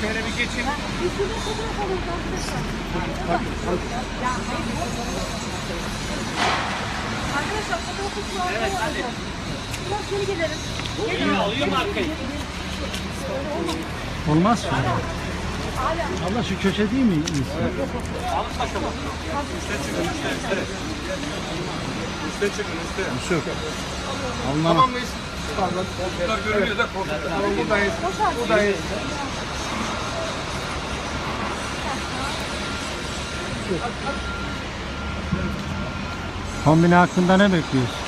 Şöyle bir geçin. Arkadaşlar fotoğraf kutusu Evet hadi. Biraz geri gelelim. Olmaz mı? Allah şu köşe değil mi? iyisi? Alın bakalım. Üste çıkın üste. Bir şey yok. Alnına Tamam mıyız? Koltuklar görünüyor da koltuklar. Tamam buradayız. Buradayız. kombine hakkında ne bekliyorsun?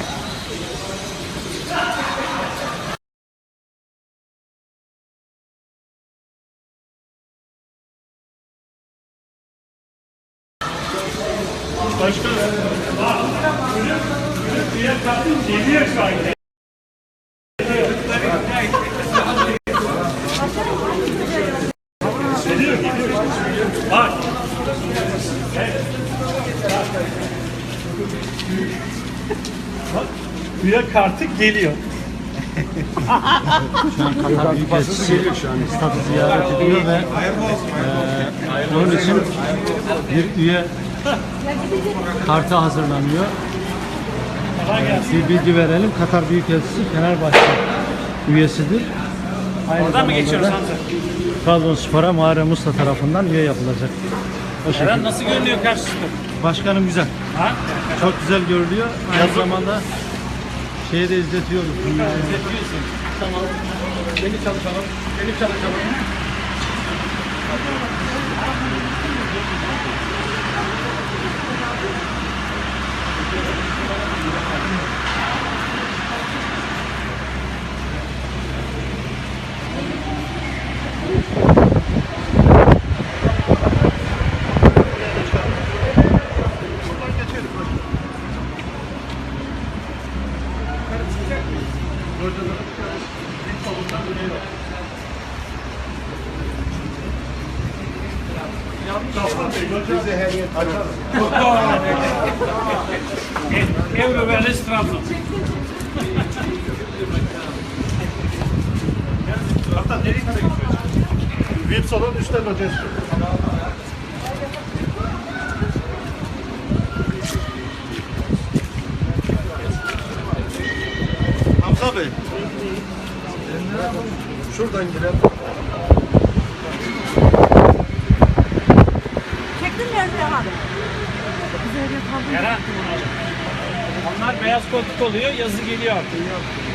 Başkanım, bak, ürün, ürün fiyatlarını geliyor şu an. Bak. Evet. Bak. Üye kartı geliyor. Şu an Katar Büyükelçisi stadı ziyaret ediyor ve eee onun için bir üye kartı hazırlanıyor. Bir bilgi verelim. Katar Büyükelçisi Fenerbahçe üyesidir. Aynı Oradan mı geçiyoruz Hamza? Trabzonspor'a Muharrem Usta tarafından üye yapılacak. O şekilde. Nasıl görünüyor karşısında? Başkanım güzel. Ha? Çok güzel görülüyor. Aynı zamanda şeyi de izletiyoruz. Tamam. Beni çalışalım. Beni çalışalım. Hatta nereye kadar geçiyoruz? VIP salon üstte locası. Hamza Bey. Şuradan girelim. Çektin mi Özlem abi? Eren. Onlar beyaz koltuk oluyor, yazı geliyor artık.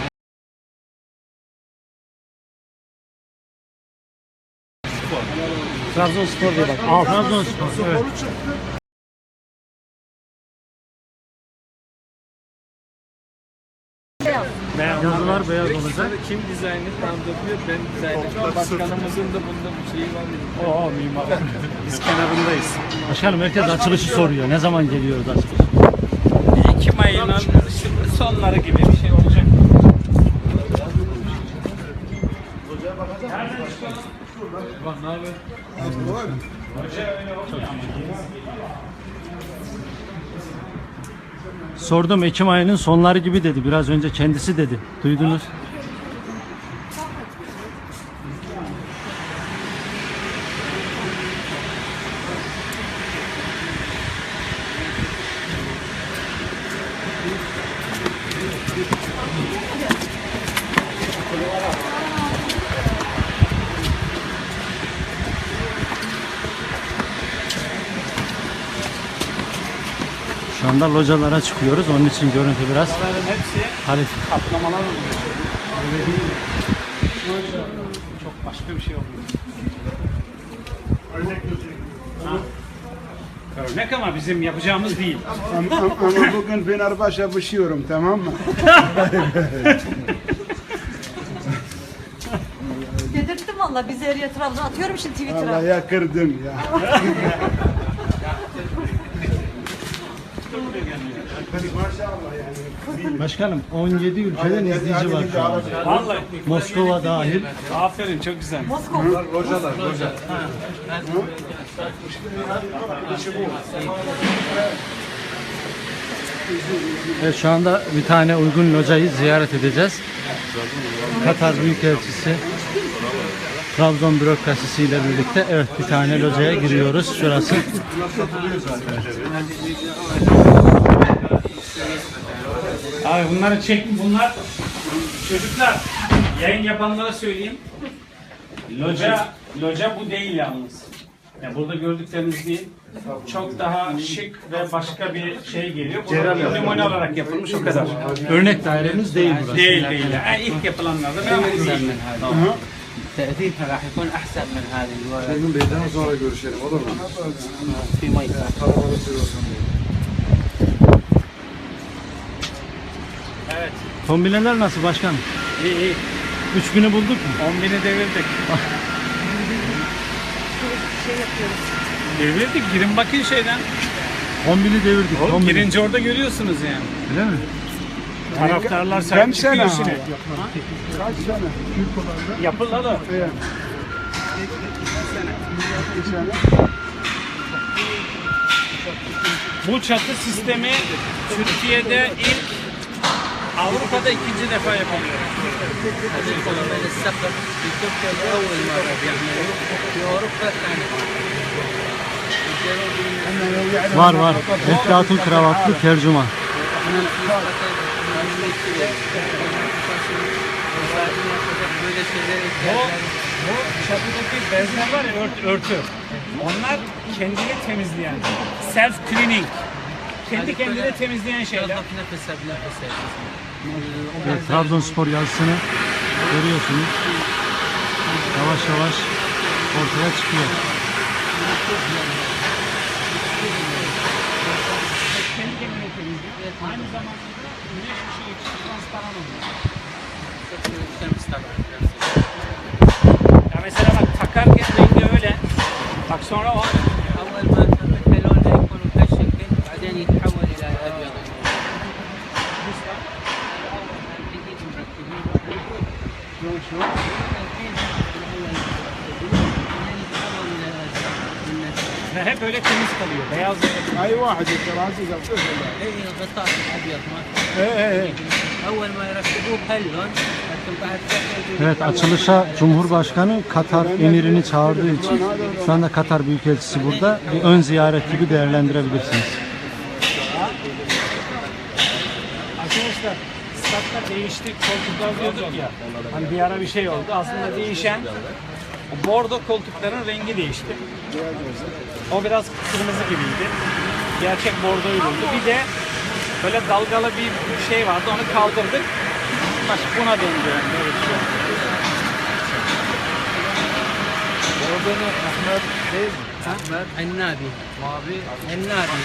Trabzonspor diye bak. Al Trabzonspor. Evet. Çıktı. Yazılar beyaz olacak. Kim dizaynı tam yapıyor, ben dizayn ediyorum. Başkanımızın da bunda bir şeyi var mı? Oo mimar. Biz kenarındayız. Başkanım herkes açılışı soruyor. Ne zaman geliyoruz açılış? Ekim ayının işte sonları gibi bir şey olacak. Sordum Ekim ayının sonları gibi dedi. Biraz önce kendisi dedi. Duydunuz. Anda localara çıkıyoruz. Onun için görüntü biraz harif. kaplamalar oluyor. Öyle değil. Çok başka bir şey oluyor. Ha. Örnek ama bizim yapacağımız değil. Ama, ama- ama bugün Fenerbahçe yapışıyorum tamam mı? Dedirttim valla bizi her Trabzon atıyorum şimdi Twitter'a. Vallahi ya kırdın ya. Başkanım 17 ülkeden izleyici var şu an. Vallahi. Moskova dahil. Aferin çok güzel. Moskova. Evet şu anda bir tane uygun locayı ziyaret edeceğiz. Katar Büyükelçisi Trabzon bürokrasisiyle birlikte evet bir tane locaya giriyoruz. Şurası. Abi bunları çekin bunlar çocuklar yayın yapanlara söyleyeyim. Loca loca bu değil yalnız. Ya burada gördükleriniz değil. Çok daha şık ve başka bir şey geliyor. Bu limon olarak yapılmış o kadar. Örnek dairemiz değil burası. Değil değil. Yani ilk yapılanlarda ben bunu değil. تأثيرها راح يكون أحسن من هذه الورقة Bugün beyden sonra görüşelim olur mu? في مية Kombineler nasıl başkanım? İyi iyi. 3000'i bulduk mu? 10 bini devirdik. Devirdik. Girin bakın şeyden. 10.000'i devirdik. Oğlum 10.000'i. girince orada görüyorsunuz yani. Öyle mi? Taraftarlar Kaç sahip sene çıkıyor şimdi. Kaç sene? Yapılalı. Evet. Bir sene. Bu çatı sistemi Türkiye'de ilk Avrupa'da ikinci defa yapılıyor. من السقف في تركيا لأول مرة بيعملوه في أوروبا ثاني Var var. Eflatun kravatlı tercüman. böyle şeyler Bu, bu çatıdaki bezler var ya ört- örtü. Onlar kendini temizleyen. Self cleaning. Kendi kendine temizleyen şeyler. Evet, Trabzonspor yazısını görüyorsunuz. Yavaş yavaş ortaya çıkıyor. Aynı zamanda güneş ışığı için transparan oluyor. Ya mesela bak takarken rengi öyle. Bak sonra o hep öyle temiz kalıyor. Beyaz اي واحد الترازي قبل اي الغطاء الابيض ما ايه ايه اول ما يركبوه بهاللون لكن بعد فتره Evet açılışa Cumhurbaşkanı Katar emirini çağırdığı için şu anda Katar Büyükelçisi burada. Bir ön ziyaret gibi değerlendirebilirsiniz. Statta değişti koltuklar diyorduk ya. Hani bir ara bir şey oldu. Aslında değişen bordo koltukların rengi değişti. O biraz kırmızı gibiydi. Gerçek bordoydu. Bir de böyle dalgalı bir şey vardı. Onu kaldırdık. Buna döndü. Böyle bir şey. احمر عنابي عنابي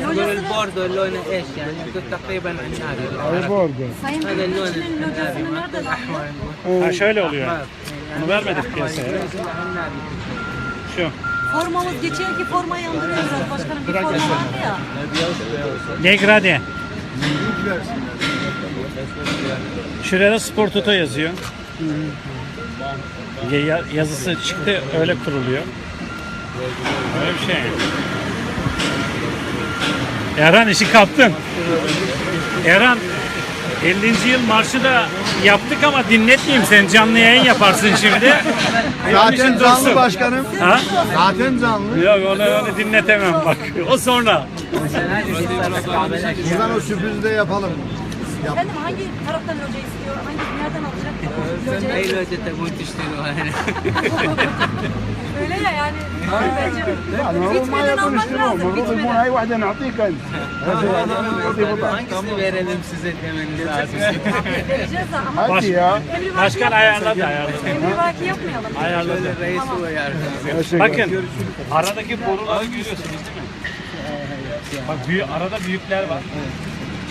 يقول البوردو لونه ايش يعني يقول تقريبا عنابي اي بوردو Sayın هذا اللون Büyükelçinin العنابي locasını ما nereden يكون alıyor? احمر نقول Ha şöyle oluyor. أحمر. Bunu vermedik piyasaya. عنابي Şu. Formamız geçen ki formayı andırıyor biraz başkanım. Bir forma vardı ya. Degrade. Şuraya da Spor Toto yazıyor. Ya- ya- Yazısı çıktı öyle kuruluyor. Öyle bir şey. Erhan işi kaptın. Erhan 50. yıl marşı da yaptık ama dinletmeyeyim sen canlı yayın yaparsın şimdi. İçin Zaten canlı dursun. başkanım. Ha? Zaten canlı. Yok onu, onu dinletemem bak. O sonra. Buradan o sürprizi de yapalım. Efendim hangi taraftan loca istiyor? Hangi nereden lei lo ha detto molti stiloni. Öyle ya yani. Bence bitmeden almak lazım. Bitmeden. Burayı vahde na'tik en. Hangisini verelim size demeniz lazım. Vereceğiz ama. Hadi ya. Başkan ayarladı ayarladı. Emrivaki yapmayalım. Ayarladı. Reis uyardı. Bakın aradaki boruları görüyorsunuz değil mi? Bak büyük, arada büyükler var.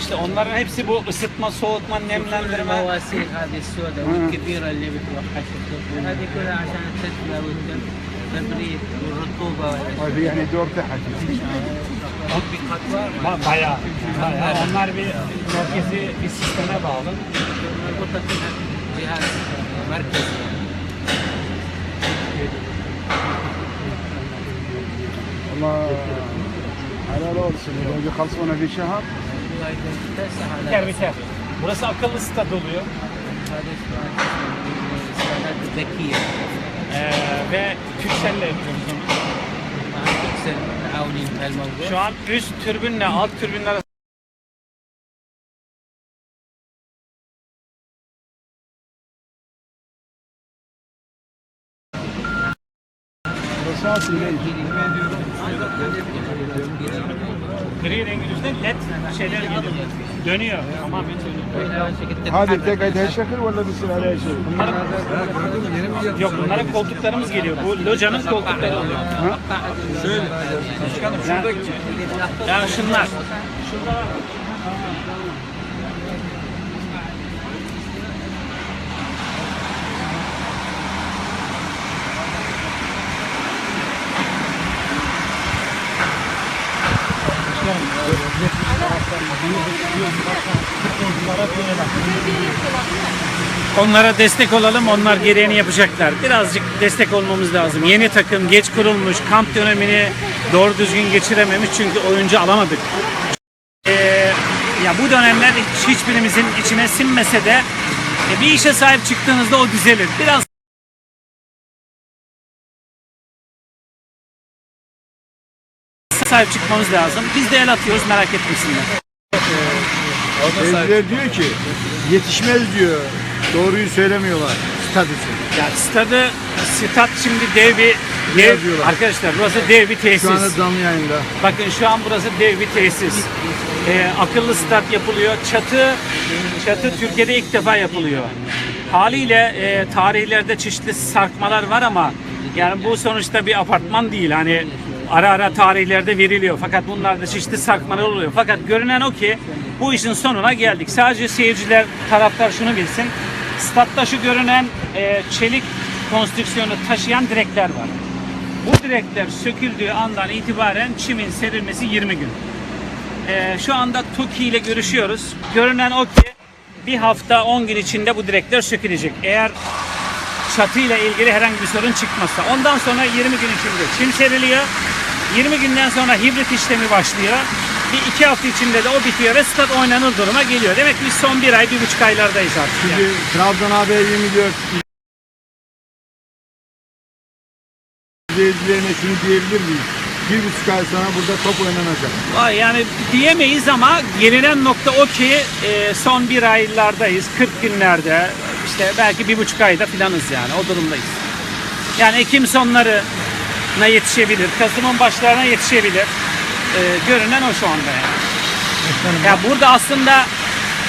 İşte onların hepsi bu ısıtma, soğutma, nemlendirme. المواسير هذه السوداء والكبيرة اللي بتوحش الطفل هذه كلها عشان التدفئة والتبريد والرطوبة والأشياء. Abi yani dört تحت Ba- bayağı, bayağı. Onlar bir merkezi bir sisteme bağlı. مربوطة كلها جهاز مركزي والله على راسي لو بيخلصونا في شهر هاي تسع Biter biter. Burası akıllı stad oluyor. Ee, ve Türkcell'le yapıyoruz onu. Şu an üst türbünle alt türbünler arasında Boşalt yüzden şeyler. Dönüyor. Hadi tek ayet şakır valla bir sıra her şey. Yok bunların koltuklarımız geliyor. Bu locanın koltukları oluyor. Şöyle. Şurada. Ya şunlar. Şunlar. Onlara destek olalım. Onlar gereğini yapacaklar. Birazcık destek olmamız lazım. Yeni takım geç kurulmuş. Kamp dönemini doğru düzgün geçirememiş çünkü oyuncu alamadık. Ee, ya bu dönemler hiç, hiçbirimizin içine sinmese de e, bir işe sahip çıktığınızda o düzelir. Biraz sahip çıkmamız lazım. Biz de el atıyoruz merak etmesinler. Seyirciler diyor ki yetişmez diyor. Doğruyu söylemiyorlar. Stat için. Ya stadı, stat şimdi dev bir dev, arkadaşlar burası dev bir tesis. Şu anda canlı yayında. Bakın şu an burası dev bir tesis. Ee, akıllı stat yapılıyor. Çatı çatı Türkiye'de ilk defa yapılıyor. Haliyle e, tarihlerde çeşitli sarkmalar var ama yani bu sonuçta bir apartman değil. Hani ara ara tarihlerde veriliyor. Fakat bunlarda çeşitli sarkmalar oluyor. Fakat görünen o ki bu işin sonuna geldik. Sadece seyirciler, taraftar şunu bilsin. Statta şu görünen e, çelik konstrüksiyonu taşıyan direkler var. Bu direkler söküldüğü andan itibaren çimin serilmesi 20 gün. Ee, şu anda TOKİ ile görüşüyoruz. Görünen o ki bir hafta 10 gün içinde bu direkler sökülecek. Eğer çatıyla ilgili herhangi bir sorun çıkmazsa. Ondan sonra 20 gün içinde çim seriliyor. 20 günden sonra hibrit işlemi başlıyor. Bir iki hafta içinde de o bitiyor ve stat oynanır duruma geliyor. Demek ki biz son bir ay, bir buçuk aylardayız artık. yani. Şimdi Trabzon Haber 24 izleyicilerine şunu diyebilir miyiz? Bir buçuk ay sonra burada top oynanacak. Vay yani diyemeyiz ama gelinen nokta o ki e, son bir aylardayız. 40 günlerde işte belki bir buçuk ayda filanız yani o durumdayız. Yani Ekim sonlarına yetişebilir. Kasım'ın başlarına yetişebilir. E, görünen o şu anda yani. Ya burada aslında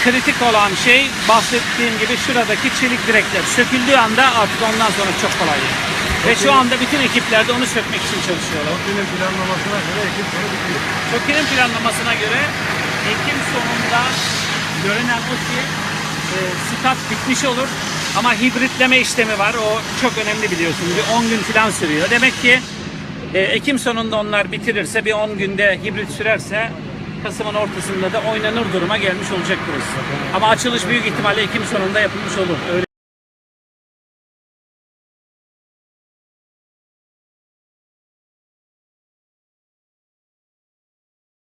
kritik olan şey bahsettiğim gibi şuradaki çelik direkler söküldüğü anda artık ondan sonra çok kolay. yani. Ve şu anda bütün ekipler de onu sökmek için çalışıyorlar. Günün planlamasına göre ekip sonu bitiyor. Türkiye'nin planlamasına göre Ekim sonunda görünen o ki e, stat bitmiş olur. Ama hibritleme işlemi var. O çok önemli biliyorsunuz. Bir 10 gün falan sürüyor. Demek ki e, Ekim sonunda onlar bitirirse bir 10 günde hibrit sürerse Kasım'ın ortasında da oynanır duruma gelmiş olacak burası. Ama açılış büyük ihtimalle Ekim sonunda yapılmış olur. Öyle